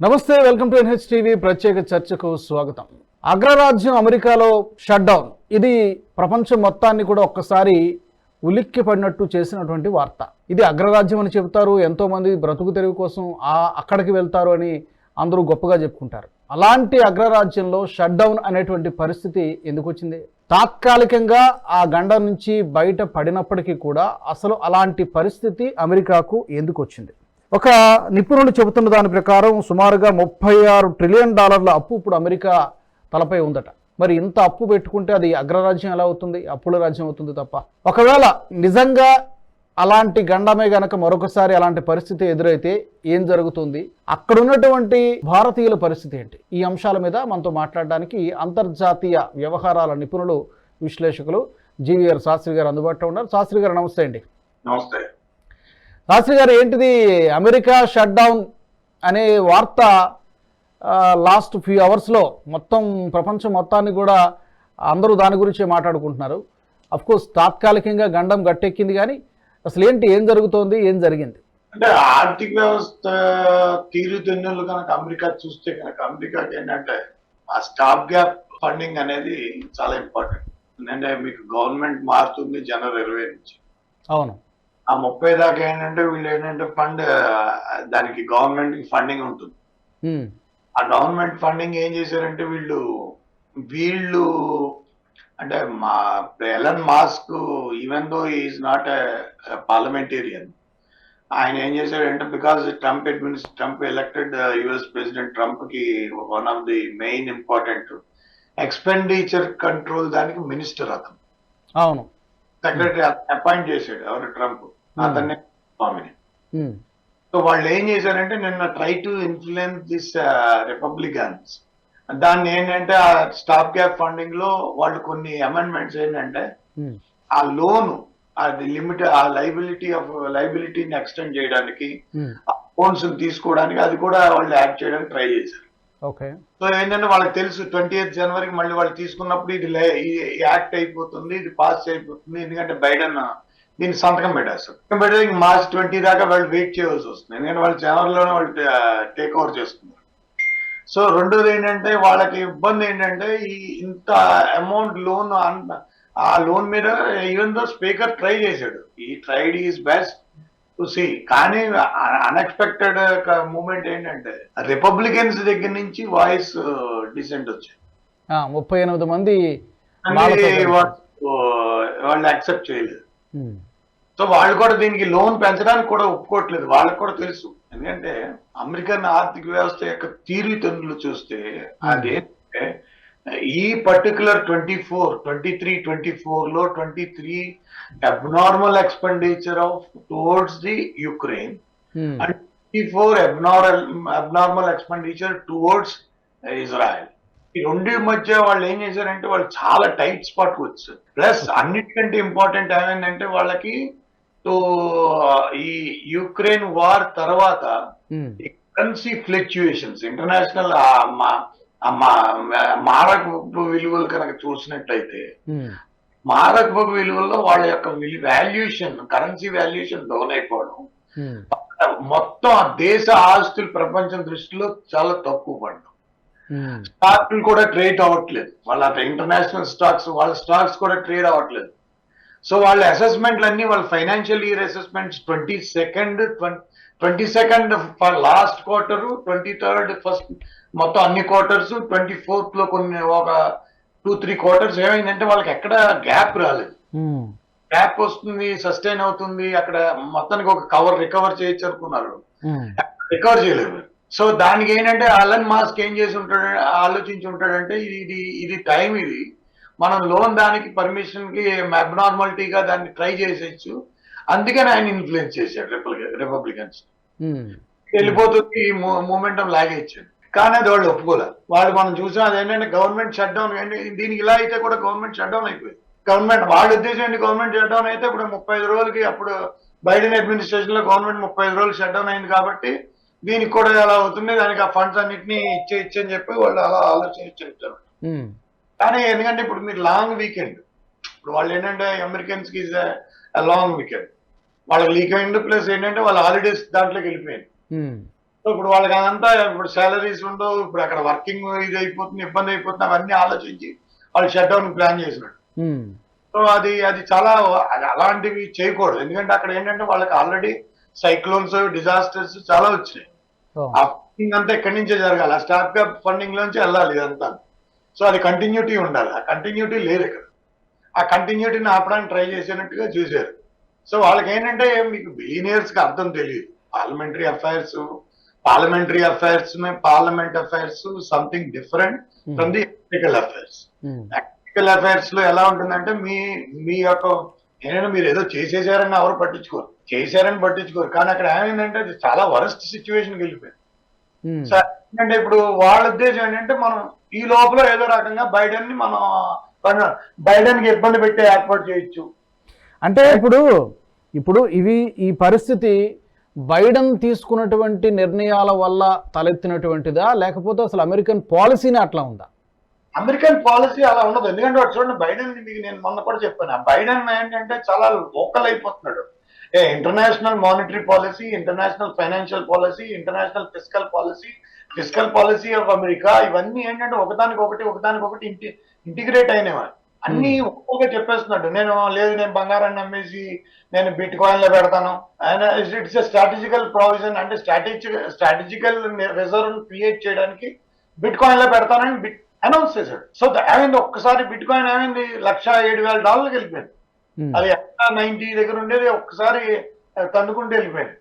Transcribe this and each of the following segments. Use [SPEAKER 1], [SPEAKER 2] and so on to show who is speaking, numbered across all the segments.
[SPEAKER 1] నమస్తే welcome to NH TV ప్రత్యేక చర్చకు స్వాగతం. అగ్రరాజ్యం అమెరికాలో షట్ డౌన్ ఇది ప్రపంచం మొత్తాన్ని కూడా ఒక్కసారి ఉలిక్కి పడినట్టు చేసినటువంటి వార్త. ఇది అగ్రరాజ్యం అని చెబుతారు ఎంతోమంది బ్రతుకు తెరువు కోసం ఆ అక్కడికి వెళ్తారు అని అందరూ గొప్పగా చెప్పుకుంటారు. అలాంటి అగ్రరాజ్యంలో షట్ డౌన్ అనేటువంటి పరిస్థితి ఎందుకు వచ్చింది? తాత్కాలికంగా ఆ గండం నుంచి బయట పడినప్పటికీ కూడా అసలు అలాంటి పరిస్థితి అమెరికాకు ఎందుకు వచ్చింది? ఒక నిపుణులు చెబుతున్న దాని ప్రకారం సుమారుగా ముప్పై ఆరు ట్రిలియన్ డాలర్ల అప్పు ఇప్పుడు అమెరికా తలపై ఉందట. మరి ఇంత అప్పు పెట్టుకుంటే అది అగ్రరాజ్యం ఎలా అవుతుంది? అప్పుల రాజ్యం అవుతుంది తప్ప. ఒకవేళ నిజంగా అలాంటి గండమే గనక మరొకసారి అలాంటి పరిస్థితి ఎదురైతే ఏం జరుగుతుంది? అక్కడ ఉన్నటువంటి భారతీయుల పరిస్థితి ఏంటి? ఈ అంశాల మీద మనతో మాట్లాడడానికి అంతర్జాతీయ వ్యవహారాల నిపుణులు విశ్లేషకులు జీవీఆర్ శాస్త్రి గారు అందుబాటులో ఉన్నారు. శాస్త్రి గారు నమస్తే అండి.
[SPEAKER 2] నమస్తే.
[SPEAKER 1] శాస్త్రి గారు ఏంటిది అమెరికా షట్ డౌన్ అనే వార్త లాస్ట్ ఫ్యూ అవర్స్లో మొత్తం ప్రపంచం మొత్తాన్ని కూడా అందరూ దాని గురించే మాట్లాడుకుంటున్నారు. కోర్స్ తాత్కాలికంగా గండం గట్టెక్కింది కానీ అసలు ఏంటి ఏం జరుగుతోంది ఏం జరిగింది?
[SPEAKER 2] అంటే ఆర్థిక వ్యవస్థ తీరుతెన్నులు కనుక అమెరికా చూస్తే కనుక అమెరికాకి ఏంటంటే ఆ స్టాప్ గ్యాప్ ఫండింగ్ అనేది చాలా ఇంపార్టెంట్ ఎందుకంటే మీకు గవర్నమెంట్ మారుతుంది జనవరి ఇరవై నుంచి.
[SPEAKER 1] అవును.
[SPEAKER 2] ఆ ముప్పై దాకా ఏంటంటే వీళ్ళు ఏంటంటే ఫండ్ దానికి గవర్నమెంట్ ఫండింగ్ ఉంటుంది. ఆ గవర్నమెంట్ ఫండింగ్ ఏం చేశారంటే వీళ్ళు వీళ్ళు అంటే మా Elon Musk even though is not parliamentarian ఆయన ఏం చేశాడంటే బికాస్ ట్రంప్ అడ్మినిస్ Trump elected US president ట్రంప్కి one of the main important expenditure control దానికి మినిస్టర్ అతను.
[SPEAKER 1] అవును.
[SPEAKER 2] సెక్రటరీ అపాయింట్ చేశాడు ఎవరు? ట్రంప్ అతన్ని స్వామిని. సో వాళ్ళు ఏం చేశారంటే నిన్న try to influence this Republicans దాన్ని ఏంటంటే ఆ స్టాప్ గ్యాప్ ఫండింగ్లో వాళ్ళు కొన్ని అమెండ్మెంట్స్ ఏంటంటే ఆ లోన్ అది లిమిట్ ఆ లైబిలిటీ ఆఫ్ లైబిలిటీని ఎక్స్టెండ్ చేయడానికి లోన్స్ తీసుకోవడానికి అది కూడా వాళ్ళు యాడ్ చేయడానికి ట్రై చేశారు.
[SPEAKER 1] ఓకే.
[SPEAKER 2] సో ఏంటంటే వాళ్ళకి తెలుసు ట్వంటీ ఎయిత్ జనవరికి మళ్ళీ వాళ్ళు తీసుకున్నప్పుడు ఇది యాక్ట్ అయిపోతుంది ఇది పాస్ అయిపోతుంది ఎందుకంటే బైడెన్ దీన్ని సంతకం పెట్టేస్తారు సంతకం ఇంక మార్చ్ ట్వంటీ దాకా వాళ్ళు వెయిట్ చేయవలసి వస్తుంది. ఎందుకంటే వాళ్ళు జనవరిలోనే వాళ్ళు టేక్ ఓవర్ చేస్తున్నారు. సో రెండోది ఏంటంటే వాళ్ళకి ఇబ్బంది ఏంటంటే ఈ ఇంత అమౌంట్ లోన్ ఆ లోన్ మీద ఈవెన్ దో స్పీకర్ ట్రై చేశాడు. ఈ tried is best to see. కానీ అన్ఎక్స్పెక్టెడ్ మూమెంట్ ఏంటంటే రిపబ్లికన్స్ దగ్గర నుంచి వాయిస్ డిసెంట్ వచ్చింది
[SPEAKER 1] ముప్పై ఎనిమిది మంది
[SPEAKER 2] వాళ్ళు యాక్సెప్ట్ చేయలేదు. సో వాళ్ళు కూడా దీనికి లోన్ పెంచడానికి కూడా ఒప్పుకోవట్లేదు. వాళ్ళకి కూడా తెలుసు. ఎందుకంటే అమెరికన్ ఆర్థిక వ్యవస్థ యొక్క తీరుతెన్నులు చూస్తే అదేంటంటే ఈ particular twenty four twenty three twenty ఫోర్లో twenty three abnormal expenditure of towards the Ukraine
[SPEAKER 1] um,
[SPEAKER 2] and 54 abnormal abnormal expenditure towards Israel. ఈ రెండు మధ్య వాళ్ళు ఏం చేశారంటే వాళ్ళు చాలా టైట్ స్పాట్ వచ్చారు. ప్లస్ అన్నిటికంటే ఇంపార్టెంట్ ఏమైందంటే వాళ్ళకి తో ఈ యుక్రెయిన్ వార్ తర్వాత కరెన్సీ ఫ్లక్చుయేషన్స్ ఇంటర్నేషనల్ మారకపు విలువలు కనుక చూసినట్లయితే
[SPEAKER 1] ఉమ్,
[SPEAKER 2] మారకపు విలువల్లో వాళ్ళ యొక్క వాల్యుయేషన్ కరెన్సీ వాల్యుయేషన్ డౌన్ అయిపోవడం.
[SPEAKER 1] ఉమ్,
[SPEAKER 2] మొత్తం దేశ ఆస్తులు ప్రపంచం దృష్టిలో చాలా తక్కువ పడ్డం.
[SPEAKER 1] ఉమ్,
[SPEAKER 2] స్టాక్లు కూడా ట్రేడ్ అవ్వట్లేదు. వాళ్ళ ఇంటర్నేషనల్ స్టాక్స్ వాళ్ళ స్టాక్స్ కూడా ట్రేడ్ అవ్వట్లేదు. సో వాళ్ళ అసెస్మెంట్లు అన్ని వాళ్ళ financial year assessments twenty second twenty second last quarter twenty third first మొత్తం అన్ని క్వార్టర్స్ ట్వంటీ ఫోర్త్లో కొన్ని ఒక టూ త్రీ క్వార్టర్స్ ఏమైందంటే వాళ్ళకి ఎక్కడ గ్యాప్ రాలేదు. గ్యాప్ వస్తుంది సస్టైన్ అవుతుంది అక్కడ మొత్తానికి ఒక కవర్ రికవర్ చేయొచ్చు అనుకున్నారు రికవర్ చేయలేరు సో దానికి ఏంటంటే అలన్ మాస్క్ ఏం చేసి ఉంటాడు ఆలోచించి ఉంటాడంటే ఇది ఇది టైం ఇది. మనం లోన్ దానికి పర్మిషన్కి అబ్నార్మాలిటీగా దాన్ని ట్రై చేసేయచ్చు. అందుకని ఆయన ఇన్ఫ్లుయెన్స్ చేశాడు రిపబ్లికన్స్
[SPEAKER 1] ఉమ్,
[SPEAKER 2] వెళ్ళిపోతుంది మూమెంటం లాగేచ్చాడు కానీ అది వాళ్ళు ఒప్పుకోలే. వాళ్ళు మనం చూసాం అదేంటంటే గవర్నమెంట్ షట్ డౌన్ దీనికి ఇలా అయితే కూడా గవర్నమెంట్ షట్ డౌన్ అయిపోయింది. గవర్నమెంట్ వాళ్ళ ఉద్దేశం ఏంటి గవర్నమెంట్ షట్ డౌన్ అయితే ఇప్పుడు ముప్పై ఐదు రోజులకి అప్పుడు బైడెన్ అడ్మినిస్ట్రేషన్లో గవర్నమెంట్ ముప్పై ఐదు రోజులు షట్ డౌన్ అయింది కాబట్టి దీనికి కూడా ఎలా అవుతుంది దానికి ఆ ఫండ్స్ అన్నిటిని ఇచ్చే ఇచ్చని చెప్పి వాళ్ళు అలా ఆలోచించారు
[SPEAKER 1] ఉమ్,
[SPEAKER 2] కానీ ఎందుకంటే ఇప్పుడు మీరు లాంగ్ వీకెండ్ ఇప్పుడు వాళ్ళు ఏంటంటే అమెరికన్స్కి లాంగ్ వీకెండ్ వాళ్ళకి వీకెండ్ ప్లస్ ఏంటంటే వాళ్ళ హాలిడేస్ దాంట్లోకి వెళ్ళిపోయింది సో ఇప్పుడు వాళ్ళకి అదంతా ఇప్పుడు సాలరీస్ ఉండవు ఇప్పుడు అక్కడ వర్కింగ్ ఇది అయిపోతుంది ఇబ్బంది అయిపోతుంది అవన్నీ ఆలోచించి వాళ్ళు షట్ డౌన్ ప్లాన్ చేసినట్టు సో అది అది చాలా అది అలాంటివి చేయకూడదు. ఎందుకంటే అక్కడ ఏంటంటే వాళ్ళకి ఆల్రెడీ సైక్లోన్స్ డిజాస్టర్స్ చాలా వచ్చినాయి. ఆ ఫండింగ్ అంతా ఎక్కడి నుంచే జరగాలి? ఆ అప్ ఫండింగ్ లోంచి వెళ్ళాలి ఇదంతా. సో అది కంటిన్యూటీ ఉండాలి. ఆ కంటిన్యూటీ లేదు ఇక్కడ. ఆ కంటిన్యూటీని ఆపడానికి ట్రై చేసినట్టుగా చూశారు. సో వాళ్ళకి ఏంటంటే మీకు బిలియనియర్స్కి అర్థం తెలియదు. Parliamentary affairs parliamentary affairs parliament affairs something different from the political affairs political అఫైర్స్లో ఎలా ఉంటుందంటే మీ మీ యొక్క ఏదైనా మీరు ఏదో చేసేసారని ఎవరు పట్టించుకోరు. చేశారని పట్టించుకోరు. కానీ అక్కడ ఏమైందంటే అది చాలా వరస్ట్ సిచ్యువేషన్కి వెళ్ళిపోయింది.
[SPEAKER 1] ఉమ్,
[SPEAKER 2] సో అంటే ఇప్పుడు వాళ్ళ ఉద్దేశం ఏంటంటే మనం ఈ లోపల ఏదో రకంగా బైడెన్ని మనం బైడెన్కి ఇబ్బంది పెట్టే ఏర్పాటు చేయొచ్చు.
[SPEAKER 1] అంటే ఇప్పుడు ఇప్పుడు ఇవి ఈ పరిస్థితి బైడెన్ తీసుకున్నటువంటి నిర్ణయాల వల్ల తలెత్తినటువంటిదా? లేకపోతే అసలు అమెరికన్ పాలసీనే అట్లా ఉందా?
[SPEAKER 2] అమెరికన్ పాలసీ అలా ఉండదు. ఎందుకంటే చూడండి బైడెన్ మీకు నేను మొన్న కూడా చెప్పాను. బైడెన్ ఏంటంటే చాలా లోకల్ అయిపోతున్నాడు. ఏ international monetary policy international financial policy international physical policy physical policy of America ఇవన్నీ ఏంటంటే ఒకదానికి ఒకటి ఒకదానికి ఒకటి ఇంటి ఇంటిగ్రేట్ అయినవి. అన్ని ఒక్కొక్క చెప్పేస్తున్నాడు. నేను లేదు నేను బంగారాన్ని నమ్మేసి నేను బిట్ కాయిన్లో పెడతాను ఆయన ఇట్స్ స్ట్రాటజికల్ ప్రొవిజన్ అంటే స్ట్రాటజి స్ట్రాటజికల్ రిజర్వ్ క్రియేట్ చేయడానికి బిట్ కాయిన్లో పెడతానని బిట్ అనౌన్స్ చేశాడు. సో ఏమైంది? ఒక్కసారి బిట్ కాయిన్ ఏమైంది? లక్ష ఏడు వేల డాలర్కి వెళ్ళిపోయింది.
[SPEAKER 1] ఉమ్,
[SPEAKER 2] అది నైన్టీ దగ్గర ఉండేది ఒక్కసారి తన్నుకుంటూ వెళ్ళిపోయింది.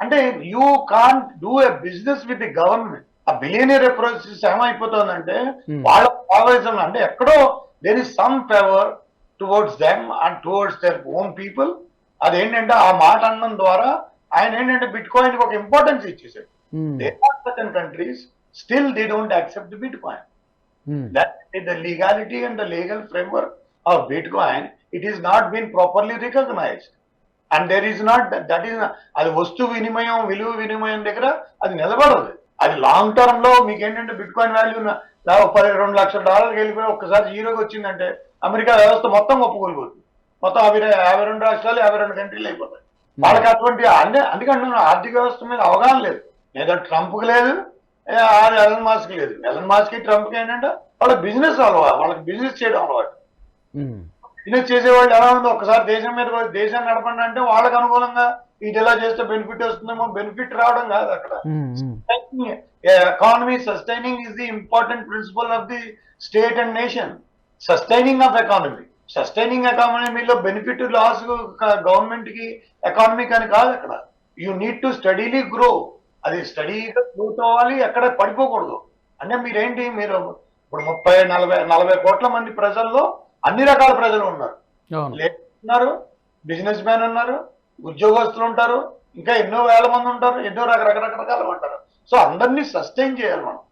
[SPEAKER 2] అంటే you can do a business with the government ఆ బిలియనియర్ అప్రోచ్ ఏమైపోతుందంటే. వాళ్ళ ఫేవరిజం అంటే ఎక్కడో there is some favour towards them and towards their own people అదేంటంటే ఆ మాట అనడం ద్వారా ఆయన ఏంటంటే బిట్ కాయిన్ ఒక ఇంపార్టెన్స్ ఇచ్చేసాడు they certain countries still they don't accept bitcoin that the legality and the legal framework of Bitcoin, it is not been properly recognized. And there is not, that is, అది వస్తు వినిమయం విలువ వినిమయం దగ్గర అది నిలబడదు. అది long టర్మ్లో మీకు ఏంటంటే బిట్ కాయిన్ వాల్యూ పది రెండు లక్షల డాలర్కి వెళ్ళిపోయి ఒక్కసారి జీరోకి వచ్చిందంటే అమెరికా వ్యవస్థ మొత్తం ఒప్పుకోలిపోతుంది. మొత్తం యాభై యాభై రెండు రాష్ట్రాలు యాభై రెండు కంట్రీలు అయిపోతాయి. వాళ్ళకి అటువంటి అంటే అందుకంటున్నాను ఆర్థిక వ్యవస్థ మీద అవగాహన లేదు. లేదా ట్రంప్కి లేదు ఎలన్ మాస్క్ లేదు. ఎలన్ మాస్క్ ట్రంప్కి ఏంటంటే వాళ్ళ బిజినెస్ అలవాటు వాళ్ళకి బిజినెస్ చేయడం అలవాటు. బిజినెస్ చేసేవాళ్ళు ఎలా ఉందో ఒకసారి దేశం మీద దేశాన్ని నడపండి అంటే వాళ్ళకి అనుకూలంగా ఇది ఎలా చేస్తే బెనిఫిట్ వస్తుందేమో? బెనిఫిట్ రావడం కాదు అక్కడ. Economy sustaining is the important principle of the state and nation sustaining of economy sustaining ఎకానమీలో బెనిఫిట్ లాస్ గవర్నమెంట్కి ఎకానమీకి అని కాదు అక్కడ. You need to steadily grow అది స్టడీగా గ్రోత్ అవ్వాలి ఎక్కడ పడిపోకూడదు. అంటే మీరేంటి? మీరు ఇప్పుడు ముప్పై నలభై నలభై కోట్ల మంది ప్రజల్లో అన్ని రకాల ప్రజలు ఉన్నారు. ఉన్నారు బిజినెస్ మ్యాన్ ఉన్నారు ఉద్యోగస్తులు ఉంటారు ఇంకా ఎన్నో వేల మంది ఉంటారు ఎన్నో రకరకాల ఉంటారు. సో అందరినీ సస్టైన్ చేయాలి మనం.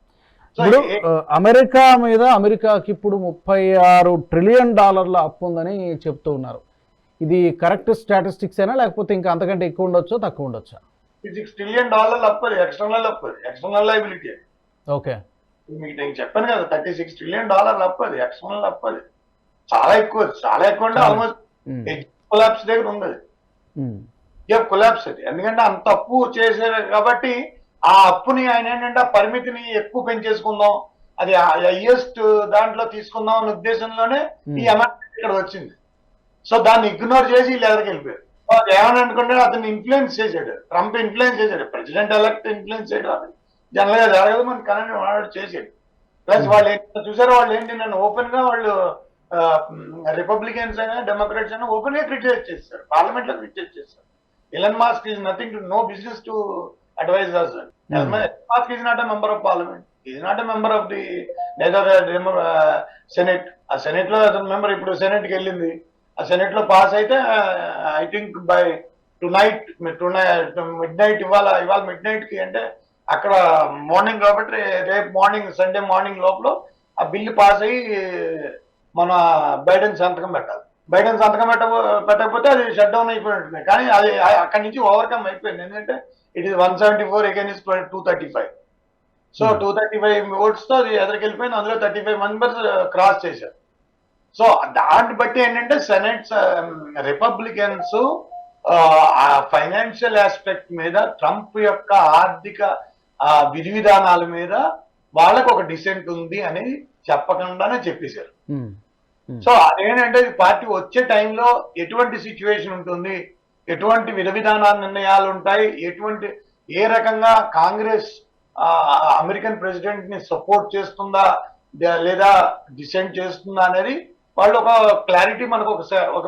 [SPEAKER 1] ఇప్పుడు అమెరికా మీద అమెరికాకి ఇప్పుడు ముప్పై ఆరు ట్రిలియన్ డాలర్ల అప్పు ఉందని చెప్తూ ఉన్నారు. ఇది కరెక్ట్ స్టాటిస్టిక్స్ అయినా లేకపోతే ఇంకా అంతకంటే ఎక్కువ ఉండొచ్చో తక్కువ ఉండొచ్చా?
[SPEAKER 2] సిక్స్ ట్రిలియన్ డాలర్లు అప్పది ఎక్స్టర్నల్ అప్పది ఎక్స్టర్నల్ లైబిలిటీ
[SPEAKER 1] ఓకే.
[SPEAKER 2] మీకు నేను చెప్పాను కదా థర్టీ సిక్స్ ట్రిలియన్ డాలర్లు అప్పది ఎక్స్టర్నల్ అప్పది చాలా ఎక్కువ చాలా ఎక్కువ అంటే. ఆల్మోస్ట్ కొలాప్స్ దగ్గర ఉంది
[SPEAKER 1] ఉమ్,
[SPEAKER 2] కొలాప్స్ అది ఎందుకంటే అంత అప్పు చేశారు కాబట్టి ఆ అప్పుని ఆయన ఏంటంటే ఆ పరిమితిని ఎక్కువ పెంచేసుకుందాం. అది హైయెస్ట్ దాంట్లో తీసుకుందాం అనే ఉద్దేశంలోనే ఈ
[SPEAKER 1] Hmm.
[SPEAKER 2] అమౌంట్ ఇక్కడ వచ్చింది. సో దాన్ని ఇగ్నోర్ చేసి వీళ్ళు ఎదరికి వెళ్ళిపోయారు. వాళ్ళు ఏమని అనుకుంటే అతన్ని ఇన్ఫ్లుయెన్స్ చేశాడు. ట్రంప్ ఇన్ఫ్లుయెన్స్ చేశాడు. ప్రెసిడెంట్ ఎలక్ట్ ఇన్ఫ్లుయెన్స్ చేయడం అది. జనరల్గా జరగదు మన కనెక్ట్ వాడు చేసాడు ప్లస్ వాళ్ళు ఏంటి చూసారో? వాళ్ళు ఏంటి నన్ను ఓపెన్గా వాళ్ళు రిపబ్లికన్స్ అయినా డెమోక్రాట్స్ అయినా ఓపెన్గా క్రిటిసైజ్ చేస్తారు. పార్లమెంట్లో క్రిటిసైజ్ చేస్తారు. Elon Musk is nothing to no business to advise us Musk is not a member of parliament is not a member of the neither senate ఆ సెనెట్లో అతను మెంబర్ ఇప్పుడు సెనెట్కి వెళ్ళింది. ఆ సెనెట్లో పాస్ అయితే I think by tonight to midnight ఇవాళ ఇవాళ మిడ్ నైట్కి అంటే అక్కడ మార్నింగ్ కాబట్టి రేపు మార్నింగ్ సండే మార్నింగ్ లోపల ఆ బిల్లు పాస్ అయ్యి మన బైడెన్ సంతకం పెట్టాలి. బైడెన్ సంతకం పెట్ట పెట్టకపోతే అది షట్ డౌన్ అయిపోయినట్టుంది. కానీ అది అక్కడి నుంచి ఓవర్కమ్ అయిపోయింది. ఎందుకంటే it is one seventy four against two thirty five so two thirty five ఓట్స్తో అది ఎదురుకి వెళ్ళిపోయింది అందులో థర్టీ ఫైవ్ మెంబర్స్ క్రాస్ చేశారు. సో దాన్ని బట్టి ఏంటంటే సెనెట్స్ రిపబ్లికన్స్ ఆ ఫైనాన్షియల్ ఆస్పెక్ట్ మీద ట్రంప్ యొక్క ఆర్థిక విధి విధానాల మీద వాళ్ళకు ఒక డిసెంట్ ఉంది అని చెప్పకుండానే చెప్పేశారు.
[SPEAKER 1] ఉమ్. Hmm.
[SPEAKER 2] సో అదేంటంటే పార్టీ వచ్చే టైంలో ఎటువంటి సిచ్యువేషన్ ఉంటుంది? ఎటువంటి విధ విధాన నిర్ణయాలు ఉంటాయి? ఎటువంటి ఏ రకంగా కాంగ్రెస్ అమెరికన్ ప్రెసిడెంట్ని సపోర్ట్ చేస్తుందా? లేదా డిసెండ్ చేస్తుందా అనేది వాళ్ళు ఒక క్లారిటీ మనకు ఒక ఒక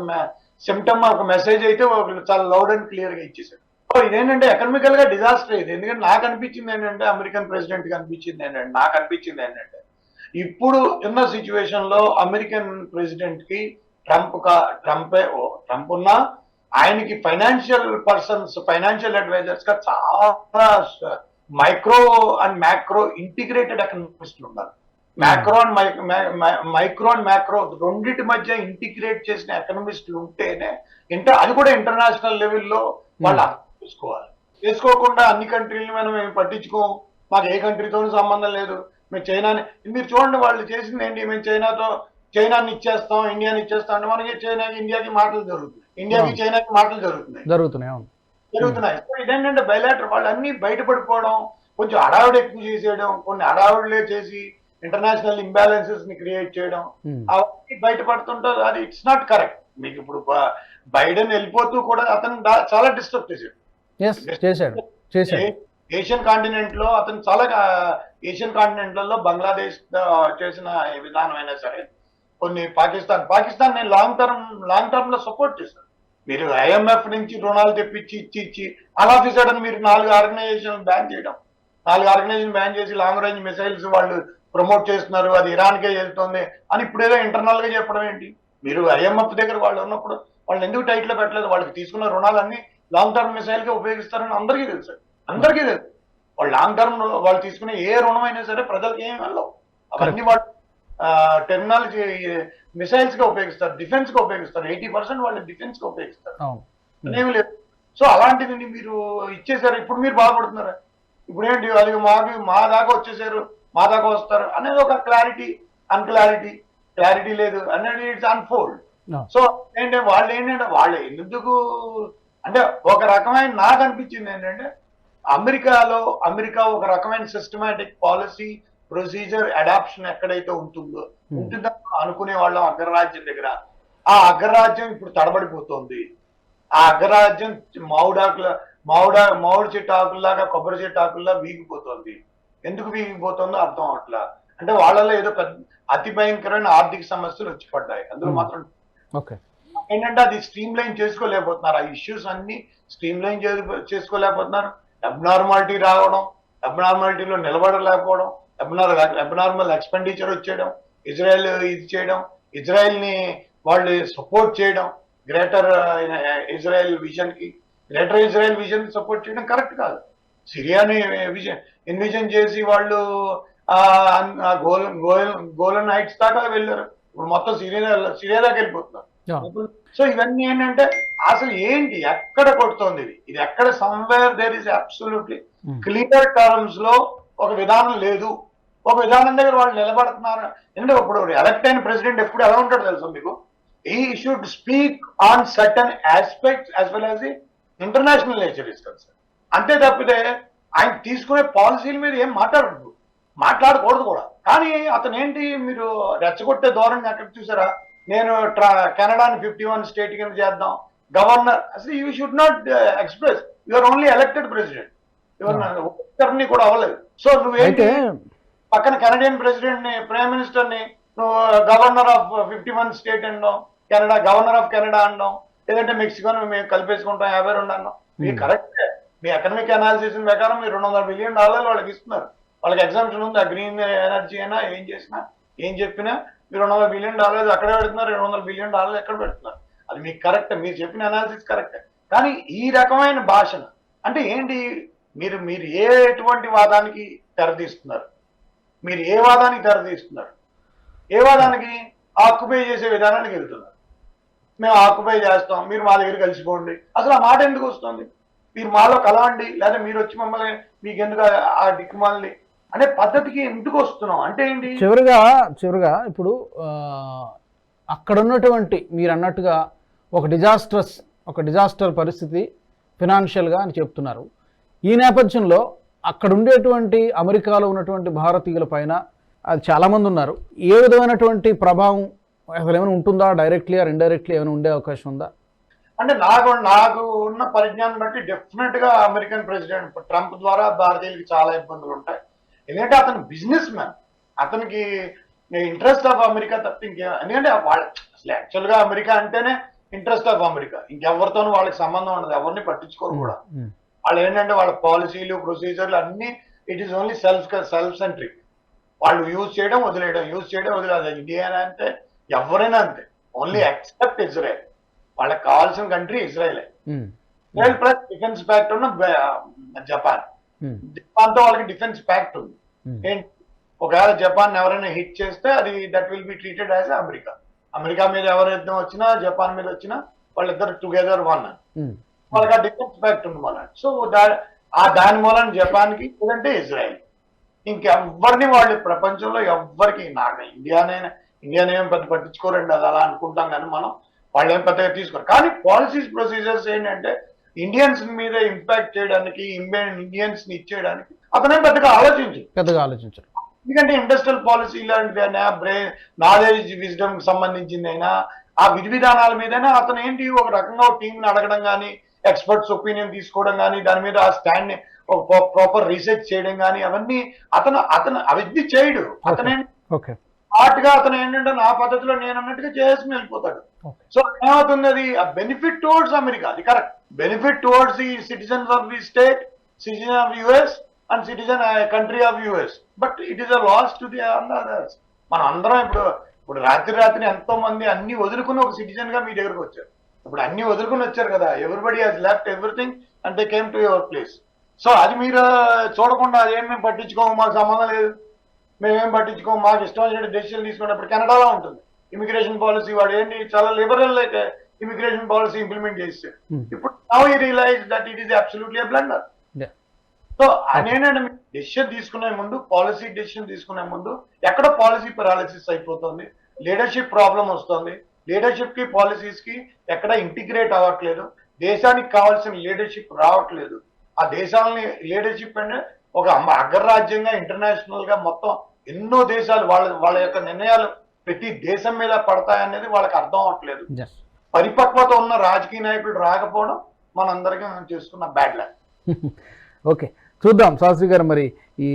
[SPEAKER 2] సిమ్టమ్ ఒక మెసేజ్ అయితే చాలా లౌడ్ అండ్ క్లియర్గా ఇచ్చేసారు సో ఇదేంటంటే ఎకనామికల్గా డిజాస్టర్ అయింది ఎందుకంటే నాకు అనిపించింది ఏంటంటే అమెరికన్ ప్రెసిడెంట్కి అనిపించింది ఏంటంటే నాకు అనిపించింది ఏంటంటే ఇప్పుడు ఉన్న సిచ్యువేషన్లో అమెరికన్ ప్రెసిడెంట్కి ట్రంప్ కా ట్రంపే ట్రంప్ ఉన్నా ఆయనకి ఫైనాన్షియల్ పర్సన్స్ ఫైనాన్షియల్ అడ్వైజర్స్గా చాలా మైక్రో అండ్ మ్యాక్రో ఇంటిగ్రేటెడ్ ఎకనామిస్టులు ఉన్నారు. Macro and micro and macro రెండింటి మధ్య ఇంటిగ్రేట్ చేసిన ఎకనమిస్టులు ఉంటేనే ఇంటర్ అది కూడా ఇంటర్నేషనల్ లెవెల్లో వాళ్ళు అర్థం చేసుకోవాలి. చేసుకోకుండా అన్ని కంట్రీలు మనం పట్టించుకోం మాకు ఏ కంట్రీతోనూ సంబంధం లేదు. మేము చైనాని మీరు చూడండి వాళ్ళు చేసింది ఏంటి? మేము చైనాతో చైనాని ఇచ్చేస్తాం ఇండియాని ఇచ్చేస్తాం అంటే మనకి చైనాకి ఇండియాకి మాటలు జరుగుతున్నాయి. ఇండియాకి. చైనాకి మాటలు జరుగుతున్నాయి.
[SPEAKER 1] జరుగుతున్నాయి
[SPEAKER 2] జరుగుతున్నాయి. సో ఇదేంటంటే బయలాటర్ వాళ్ళు అన్ని బయటపడిపోవడం కొంచెం హడావిడి ఎక్కువ చేసేయడం కొన్ని హడావిడిలే చేసి ఇంటర్నేషనల్ ఇంబ్యాలెన్సెస్ని క్రియేట్ చేయడం అవన్నీ బయటపడుతుంటారు. అది ఇట్స్ నాట్ కరెక్ట్. మీకు ఇప్పుడు బైడెన్ వెళ్ళిపోతూ కూడా అతను చాలా డిస్టర్బ్ చేశాడు.
[SPEAKER 1] ఎస్ చేశాడు. చేశాడు.
[SPEAKER 2] ఏషియన్ కాంటినెంట్లో అతను చాలా ఏషియన్ కాంటినెంట్లలో బంగ్లాదేశ్ చేసిన ఈ విధానం అయినా సరే కొన్ని పాకిస్తాన్ పాకిస్తాన్ నేను లాంగ్ టర్మ్ లాంగ్ టర్మ్లో సపోర్ట్ చేశాను. మీరు ఐఎంఎఫ్ నుంచి రుణాలు తెప్పించి ఇచ్చి ఇచ్చి అలా సడన్ మీరు నాలుగు ఆర్గనైజేషన్ బ్యాన్ చేయడం. నాలుగు ఆర్గనైజేషన్ బ్యాన్ చేసి లాంగ్ రేంజ్ మిసైల్స్ వాళ్ళు ప్రమోట్ చేస్తున్నారు అది ఇరాన్కే వెళ్తుంది అని ఇప్పుడు ఏదో ఇంటర్నల్గా చెప్పడం ఏంటి? మీరు ఐఎంఎఫ్ దగ్గర వాళ్ళు ఉన్నప్పుడు వాళ్ళు ఎందుకు టైట్లో పెట్టలేదు? వాళ్ళకి తీసుకున్న రుణాలన్నీ లాంగ్ టర్మ్ మిసైల్గా ఉపయోగిస్తారని అందరికీ తెలుసు. అందరికీ తెలుసు. వాళ్ళు లాంగ్ టర్మ్ వాళ్ళు తీసుకునే ఏ రుణం అయినా సరే ప్రజలకు ఏం వెళ్ళవు. అవన్నీ వాళ్ళు టెక్నాలజీ మిసైల్స్గా ఉపయోగిస్తారు డిఫెన్స్గా ఉపయోగిస్తారు. ఎయిటీ పర్సెంట్ వాళ్ళు డిఫెన్స్గా ఉపయోగిస్తారు. ఏమి లేదు. సో అలాంటిది మీరు ఇచ్చేసారు. ఇప్పుడు మీరు బాధపడుతున్నారు. ఇప్పుడు ఏంటి? అది మాకు మా దాకా వచ్చేసారు మా దాకా వస్తారు అనేది ఒక క్లారిటీ అన్క్లారిటీ క్లారిటీ లేదు అనేది ఇట్స్ అన్ఫోల్డ్. సో ఏంటంటే వాళ్ళు ఏంటంటే వాళ్ళు ఎందుకు అంటే ఒక రకమైన నాకు అనిపించింది ఏంటంటే అమెరికాలో అమెరికా ఒక రకమైన సిస్టమేటిక్ పాలసీ ప్రొసీజర్ అడాప్షన్ ఎక్కడైతే ఉంటుందో
[SPEAKER 1] Hmm.
[SPEAKER 2] ఉంటుందో అనుకునే వాళ్ళం అగ్రరాజ్యం దగ్గర. ఆ అగ్రరాజ్యం ఇప్పుడు తడబడిపోతుంది. ఆ అగ్రరాజ్యం మామిడాకుల మామిడా మామిడి చెట్టు ఆకుల్లాగా కొబ్బరి చెట్టు ఆకుల్లా వీగిపోతుంది. ఎందుకు వీగిపోతుందో అర్థం అవట్లా అంటే వాళ్ళలో ఏదో పెద్ద అతి భయంకరమైన ఆర్థిక సమస్యలు వచ్చి పడ్డాయి. అందులో
[SPEAKER 1] Hmm.
[SPEAKER 2] మాత్రం ఏంటంటే అది స్ట్రీమ్ లైన్ చేసుకోలేకపోతున్నారు. ఆ ఇష్యూస్ అన్ని స్ట్రీమ్ లైన్ చేసుకోలేకపోతున్నారు. అబ్నార్మాలిటీ రావడం అబ్నార్మాలిటీలో నిలబడలేకపోవడం అబ్నార్ అబ్నార్మల్ ఎక్స్పెండిచర్ వచ్చేయడం ఇజ్రాయెల్ ఇది చేయడం ఇజ్రాయెల్ని వాళ్ళు సపోర్ట్ చేయడం గ్రేటర్ uh, ఇజ్రాయెల్ విజన్కి గ్రేటర్ ఇజ్రాయెల్ విజన్ సపోర్ట్ చేయడం కరెక్ట్ కాదు. సిరియాని విజన్ ఇన్విజన్ చేసి వాళ్ళు గోలన్ గోలన్ గోలన్ హైట్స్ దాకా వెళ్ళారు. ఇప్పుడు మొత్తం సిరియా సిరియా దాకా వెళ్ళిపోతున్నారు. సో ఇవన్నీ ఏంటంటే అసలు ఏంటి? ఎక్కడ కొడుతోంది ఇది? ఇది ఎక్కడ somewhere there is absolutely. Clear టర్మ్స్లో ఒక విధానం లేదు. ఒక విధానం దగ్గర వాళ్ళు నిలబడుతున్నారు. ఎందుకంటే ఇప్పుడు ఎలక్ట్ అయిన ప్రెసిడెంట్ ఎప్పుడు ఎలా ఉంటాడో తెలుసా మీకు? He should speak on certain aspects as well as the international nature is concern అంతే తప్పితే ఆయన తీసుకునే పాలసీల మీద ఏం మాట్లాడదు మాట్లాడకూడదు కూడా. కానీ అతను ఏంటి? మీరు రెచ్చగొట్టే ధోరణి ఎక్కడ చూసారా? నేను ట్రా కెనడాని ఫిఫ్టీ వన్ స్టేట్ కింద చేద్దాం. గవర్నర్ అసలు you should not express your only elected president ఒక్కరిని కూడా అవ్వలేదు. సో నువ్వేంటి? పక్కన కెనడియన్ ప్రెసిడెంట్ని ప్రైమ్ మినిస్టర్ని నువ్వు governor of fifty one state అనడం కెనడా గవర్నర్ ఆఫ్ కెనడా అనడం లేదంటే మెక్సికోని మేము కలిపేసుకుంటాం యాభై రెండు అన్నాం. ఇది
[SPEAKER 1] Hmm.
[SPEAKER 2] కరెక్ట్ మీ ఎకనామిక్ అనాలిసిస్ ప్రకారం మీరు రెండు వందల బిలియన్ డాలర్లు వాళ్ళకి ఇస్తున్నారు. వాళ్ళకి ఎగ్జామ్షన్ ఉంది? ఆ గ్రీన్ ఎనర్జీ అయినా ఏం చేసినా ఏం చెప్పినా రెండు వందల బిలియన్ డాలర్స్ అక్కడే పెడుతున్నారు రెండు వందల బిలియన్ డాలర్స్ ఎక్కడ పెడుతున్నారు? అది మీకు కరెక్ట్ మీరు చెప్పిన అనాలిసిస్ కరెక్ట్ కానీ ఈ రకమైన భాషను అంటే ఏంటి? మీరు మీరు ఏ ఎటువంటి వాదానికి తెరదీస్తున్నారు? మీరు ఏ వాదానికి తెరదీస్తున్నారు? ఏ వాదానికి? ఆక్యుపై చేసే విధానానికి వెళ్తున్నారు. మేము ఆక్యుపై చేస్తాం మీరు మా దగ్గర కలిసిపోండి. అసలు ఆ మాట ఎందుకు వస్తుంది? మీరు మాలో కలవండి లేదా మీరు వచ్చి మమ్మల్ని మీకు ఎందుకు ఆ- ఆ మళ్ళీ అనే పద్ధతికి ఎందుకు వస్తున్నాం అంటే ఏంటి?
[SPEAKER 1] చివరిగా చివరిగా ఇప్పుడు అక్కడ ఉన్నటువంటి మీరు అన్నట్టుగా ఒక డిజాస్టర్స్ ఒక డిజాస్టర్ పరిస్థితి ఫినాన్షియల్గా అని చెప్తున్నారు. ఈ నేపథ్యంలో అక్కడ ఉండేటువంటి అమెరికాలో ఉన్నటువంటి భారతీయుల పైన అది చాలామంది ఉన్నారు. ఏ విధమైనటువంటి ప్రభావం అసలు ఏమైనా ఉంటుందా? డైరెక్ట్లీ ఆర్ ఇండైరెక్ట్లీ ఏమైనా ఉండే అవకాశం ఉందా?
[SPEAKER 2] అంటే నాకు నాకు ఉన్న పరిజ్ఞానం బట్టి డెఫినెట్గా అమెరికన్ ప్రెసిడెంట్ ట్రంప్ ద్వారా భారతీయులకి చాలా ఇబ్బందులు ఉంటాయి. ఎందుకంటే అతను బిజినెస్ మ్యాన్ అతనికి ఇంట్రెస్ట్ ఆఫ్ అమెరికా తప్ప ఇంకే ఎందుకంటే వాళ్ళ అసలు యాక్చువల్గా అమెరికా అంటేనే ఇంట్రెస్ట్ ఆఫ్ అమెరికా ఇంకెవరితోనూ వాళ్ళకి సంబంధం ఉండదు. ఎవరిని పట్టించుకోరు కూడా. వాళ్ళు ఏంటంటే వాళ్ళ పాలసీలు ప్రొసీజర్లు అన్ని it is only self self centric వాళ్ళు యూజ్ చేయడం వదిలేయడం యూజ్ చేయడం వదిలేదు ఇండియా అంటే ఎవరైనా అంతే. ఓన్లీ అక్సెప్ట్ ఇజ్రాయెల్ వాళ్ళకి కావాల్సిన country Israel Israel plus defence pact ఉన్న జపాన్.
[SPEAKER 1] ఉమ్,
[SPEAKER 2] జపాన్తో వాళ్ళకి డిఫెన్స్ ప్యాక్ట్ ఉంది. ఏంటి ఒకవేళ జపాన్ ఎవరైనా హిట్ చేస్తే అది that will be treated as America America మీద ఎవరు యుద్ధం వచ్చినా జపాన్ మీద వచ్చినా వాళ్ళిద్దరు టుగెదర్ వన్
[SPEAKER 1] ఉమ్,
[SPEAKER 2] వాళ్ళకి ఆ డిఫెన్స్ ఫ్యాక్ట్ ఉంది మన సో ఆ దాని మూలన జపాన్కి లేదంటే ఇజ్రాయెల్ ఇంకెవ్వరిని వాళ్ళు ప్రపంచంలో ఎవ్వరికి నాకు ఇండియానైనా ఇండియాని ఏం పెద్ద పట్టించుకోరండి అది అలా అనుకుంటాం కానీ మనం వాళ్ళు ఏం పెద్దగా తీసుకోరు. కానీ పాలసీస్ ప్రొసీజర్స్ ఏంటంటే ఇండియన్స్ మీద ఇంపాక్ట్ చేయడానికి ఇండియన్స్ని ఇచ్చేయడానికి అతనేం పెద్దగా ఆలోచించు
[SPEAKER 1] పెద్దగా ఆలోచించరు
[SPEAKER 2] ఎందుకంటే ఇండస్ట్రియల్ పాలసీ లాంటిదైనా బ్రెయిన్ నాలెడ్జ్ విజ్డమ్ సంబంధించిందైనా ఆ విధి విధానాల మీదైనా అతను ఏంటి ఒక రకంగా టీంని అడగడం కానీ ఎక్స్పర్ట్స్ ఒపీనియన్ తీసుకోవడం కానీ దాని మీద ఆ స్టాండ్ని ప్రాపర్ రీసెర్చ్ చేయడం కానీ అవన్నీ అతను అతను అవన్నీ చేయడు. అతనే
[SPEAKER 1] ఓకే.
[SPEAKER 2] స్మార్ట్గా అతను ఏంటంటే నా పద్ధతిలో నేను అన్నట్టుగా చేసుకుని వెళ్ళిపోతాడు. సో ఏమవుతుంది అది ఆ బెనిఫిట్ టువర్డ్స్ అమెరికా అది correct benefit towards the citizens of the state citizen of US and citizen country of US but it is a loss to the others మనం అందరం ఇప్పుడు ఇప్పుడు రాత్రి రాత్రి ఎంతో మంది అన్ని వదులుకుని ఒక సిటిజన్గా మీ దగ్గరకు వచ్చారు. ఇప్పుడు అన్ని వదులుకుని వచ్చారు కదా everybody has left everything and they came to your place so అది మీరు చూడకుండా అదేం మేము పట్టించుకోము మాకు సంబంధం లేదు. మేమేం పట్టించుకోము మాకు ఇష్టం వచ్చినట్టు డెసిషన్ తీసుకున్నప్పుడు కెనడాలో ఉంటుంది. ఇమిగ్రేషన్ పాలసీ వాడు ఏంటి? చాలా లిబరల్ అయితే ఇమిగ్రేషన్ పాలసీ ఇంప్లిమెంట్ చేశారు
[SPEAKER 1] Hmm.
[SPEAKER 2] ఇప్పుడు now he realise that it is absolutely blunder. So నేనంటే డెసిషన్ తీసుకునే ముందు పాలసీ డెసిషన్ తీసుకునే ముందు ఎక్కడ పాలసీ పెరాలిసిస్ అయిపోతుంది లీడర్షిప్ ప్రాబ్లం వస్తుంది. లీడర్షిప్కి పాలసీస్కి ఎక్కడ ఇంటిగ్రేట్ అవ్వట్లేదు. దేశానికి కావాల్సిన లీడర్షిప్ రావట్లేదు. ఆ దేశాలని లీడర్షిప్ అంటే ఒక అగ్రరాజ్యంగా ఇంటర్నేషనల్గా మొత్తం ఎన్నో దేశాలు వాళ్ళ వాళ్ళ యొక్క నిర్ణయాలు ప్రతి దేశం మీద పడతాయనేది వాళ్ళకి అర్థం అవ్వట్లేదు.
[SPEAKER 1] ఎస్
[SPEAKER 2] పరిపక్వత ఉన్న రాజకీయ నాయకులు రాకపోవడం మనందరికీ మనం చేసుకున్న బ్యాడ్ లక్
[SPEAKER 1] ఓకే చూద్దాం శాస్త్రి గారు మరి ఈ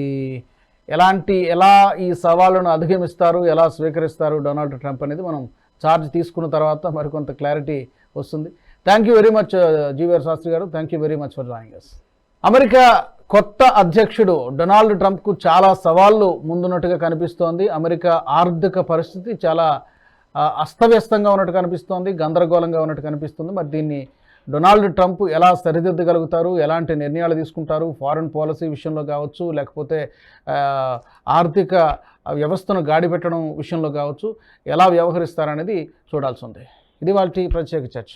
[SPEAKER 1] ఎలాంటి ఎలా ఈ సవాళ్ళను అధిగమిస్తారు ఎలా స్వీకరిస్తారు డొనాల్డ్ ట్రంప్ అనేది మనం ఛార్జ్ తీసుకున్న తర్వాత మరికొంత క్లారిటీ వస్తుంది. Thank you very much GVR Sastry గారు. Thank you very much for joining us America కొత్త అధ్యక్షుడు డొనాల్డ్ ట్రంప్కు చాలా సవాళ్ళు ముందున్నట్టుగా కనిపిస్తోంది. అమెరికా ఆర్థిక పరిస్థితి చాలా అస్తవ్యస్తంగా ఉన్నట్టు కనిపిస్తోంది గందరగోళంగా ఉన్నట్టు కనిపిస్తుంది. మరి దీన్ని డొనాల్డ్ ట్రంప్ ఎలా సరిదిద్దగలుగుతారు? ఎలాంటి నిర్ణయాలు తీసుకుంటారు? ఫారెన్ పాలసీ విషయంలో కావచ్చు లేకపోతే ఆర్థిక వ్యవస్థను గాడిపెట్టడం విషయంలో కావచ్చు ఎలా వ్యవహరిస్తారనేది చూడాల్సి ఉంది. ఇది వాళ్ళ ప్రత్యేక చర్చ.